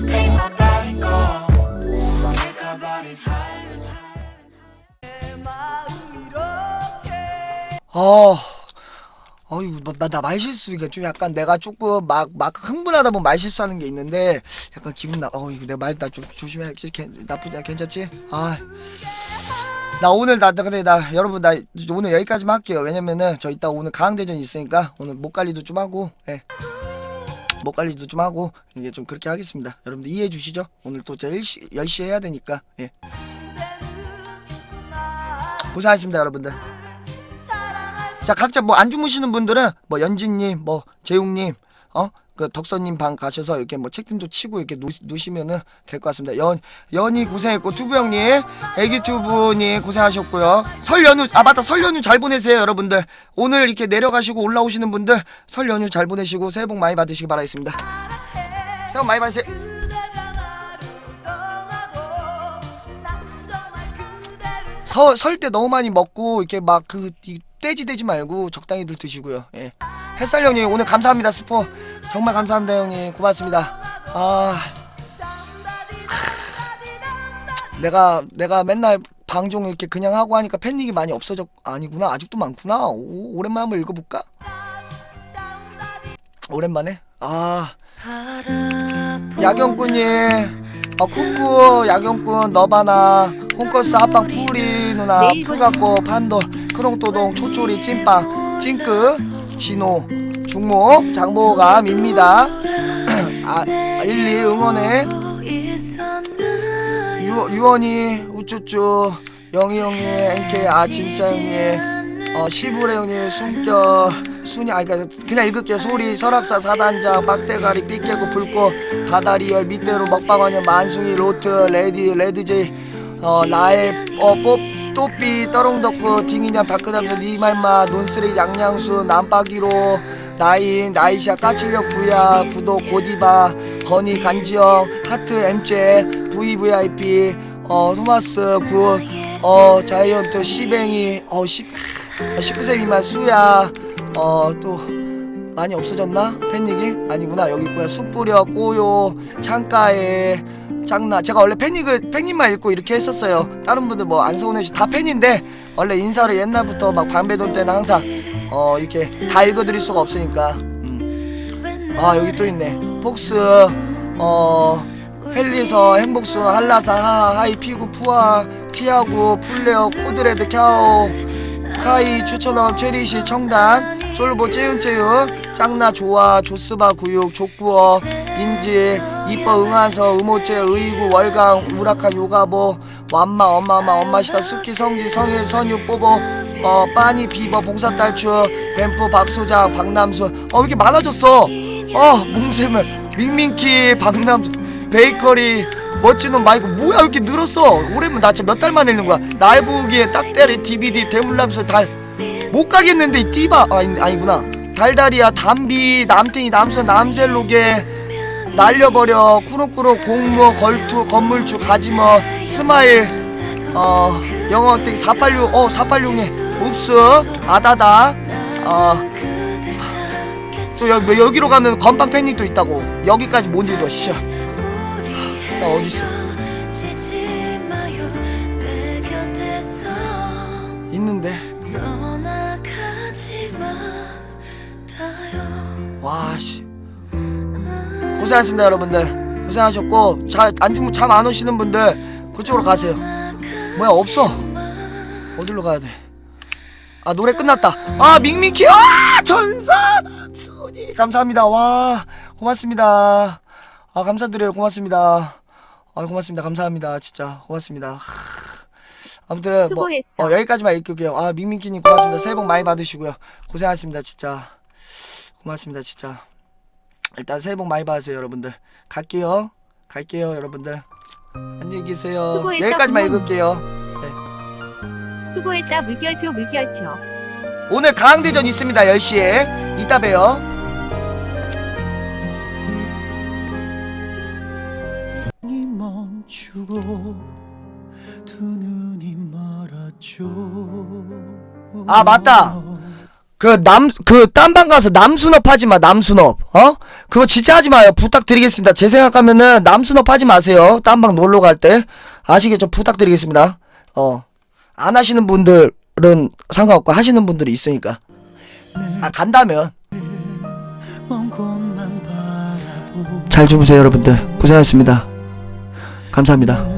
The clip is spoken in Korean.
make go. Make. 아, 어이구, 나, 나 말실수, 이게 좀 약간 내가 조금 막, 막 흥분하다 보면 말실수하는 게 있는데, 약간 기분 나, 어, 이거 내가 말, 나좀 조심해야지. 괜- 나쁘지, 않- 괜찮지? 아. 나 오늘, 나, 나 근데 나, 여러분, 나 오늘 여기까지만 할게요. 왜냐면은, 저 이따 오늘 강대전 있으니까, 오늘 목 관리도 좀 하고, 예. 목 관리도 좀 하고, 이게 좀 그렇게 하겠습니다. 여러분들 이해해 주시죠? 오늘 또 제가 10시, 10시에 해야 되니까, 예. 고생하셨습니다, 여러분들. 자 각자 뭐 안 주무시는 분들은 뭐 연진님 뭐 재웅님 어 그 덕선님 방 가셔서 이렇게 뭐 책등도 치고 이렇게 놓, 놓으시면은 될 것 같습니다. 연 연이 고생했고 투부 형님 애기 투부님 고생하셨고요. 설 연휴 아 맞다 설 연휴 잘 보내세요 여러분들. 오늘 이렇게 내려가시고 올라오시는 분들 설 연휴 잘 보내시고 새해 복 많이 받으시기 바라겠습니다. 새해 복 많이 받으세요. 서, 설때 너무 많이 먹고 이렇게 막그 떼지 대지 말고 적당히들 드시고요. 예. 햇살 형님 오늘 감사합니다 스포 정말 감사합니다 형님. 고맙습니다. 아. 하, 내가 내가 맨날 방송 이렇게 그냥 하고 하니까 팬닉이 많이 없어졌 아니구나. 아직도 많구나. 오, 오랜만에 한번 읽어볼까? 오랜만에? 아. 야경꾼님. 어, 쿠쿠, 야경꾼, 너바나, 홍커스, 합방, 푸리, 누나, 풀갖고, 판돌, 크롱또동, 초초리, 찐빵, 찐끄, 진호, 중목, 장보감, 입니다. 아, 일리, 응원해. 유, 유원이, 우쭈쭈, 영희 형님, NK, 아, 진짜 형님, 어, 시부레 형님, 숨결, 순이, 아, 그니까, 그냥 읽을게요. 소리, 설악사, 사단장, 빡대가리, 삐깨고, 불꽃, 바다리얼, 밑대로, 먹방원년, 만숭이, 로트, 레디, 레드제이, 어, 라엘, 어, 뽀, 또삐, 떠롱덕후, 딩이냠, 다크담수, 니말마, 논쓰레기, 양양수, 남빠기로, 나인, 나이샤, 까칠력, 부야, 구독, 고디바, 건이, 간지영, 하트, 엠제, VVIP, 어, 토마스, 굿, 어, 자이언트, 시뱅이, 어, 시, 19세 미만, 수야, 어, 또, 많이 없어졌나? 팬닉이? 아니구나, 여기 있구나. 숯뿌려, 꼬요, 창가에, 짱나. 제가 원래 팬닉을, 팬닉만 읽고 이렇게 했었어요. 다른 분들 뭐안 서운해주시, 다 팬인데, 원래 인사를 옛날부터 막 방배돈 때는 항상, 어, 이렇게 다 읽어드릴 수가 없으니까. 음. 아, 여기 또 있네. 폭스, 어, 헬리서, 행복수, 한라사, 하, 하이, 피구, 푸아, 피아구, 풀레어, 코드레드, 캬오, 카이, 추천업, 체리시, 청단, 쫄보, 째윤째윤, 짱나, 조아, 조스바, 구육, 족구어, 인지, 이뻐, 응한서, 음호체, 의구, 월강, 우라카, 요가보, 완마, 엄마마, 엄마시다, 수키, 성지, 성일, 선유, 뽀보, 어, 빠니, 비버, 봉사 딸추, 뱀프, 박소장, 박남수, 어, 왜 이렇게 많아졌어? 어, 몽샘을, 민민키, 박남수, 베이커리, 놈 마이크, 뭐야, 왜 이렇게 늘었어? 오랜만, 나 진짜 몇 달 만에 읽는 거야. 날 보기에 딱대리, DVD, 대물람수, 달, 못 가겠는데, 이 띠바, 아, 아니, 아니구나. 달달이야, 담비, 남탱이, 남선, 남셀로게, 날려버려, 쿠로쿠로, 공모, 걸투, 건물주, 가지머, 스마일, 어, 영어 어떻게 486, 어, 486님, 읍스, 아다다, 어, 또 여, 여기로 가면 건빵 팬닉도 있다고. 여기까지 못 읽어, 씨. 자, 어딨어? 있는데. 와, 씨. 고생하셨습니다, 여러분들. 고생하셨고, 자, 안 주무 잠안 오시는 분들, 그쪽으로 가세요. 뭐야, 없어. 어디로 가야 돼? 아, 노래 끝났다. 아, 밍밍키, 아, 전사, 남순이. 감사합니다. 와, 고맙습니다. 아, 감사드려요. 고맙습니다. 아, 고맙습니다. 감사합니다. 진짜. 고맙습니다. 하, 아무튼, 뭐, 수고했어. 어, 여기까지만 읽을게요. 아, 밍밍키님 고맙습니다. 새해 복 많이 받으시고요. 고생하셨습니다. 진짜. 고맙습니다. 진짜. 일단 새해 복 많이 받으세요, 여러분들. 갈게요. 갈게요, 여러분들. 안녕히 계세요. 수고했다, 여기까지만 부모님. 읽을게요. 수고했다. 물결표 물결표. 오늘 강대전 있습니다. 10시에. 이따 봬요. 이 멈추고 두 눈이 멀어져 아, 맞다. 그 남 그 딴방 가서 남순업 하지 마 남순업. 어? 그거 진짜 하지 마요. 부탁드리겠습니다. 제 생각하면은 남순업 하지 마세요. 딴방 놀러 갈 때. 아시겠죠? 부탁드리겠습니다. 어 안 하시는 분들은 상관없고 하시는 분들이 있으니까. 아 간다면. 잘 주무세요 여러분들. 고생하셨습니다. 감사합니다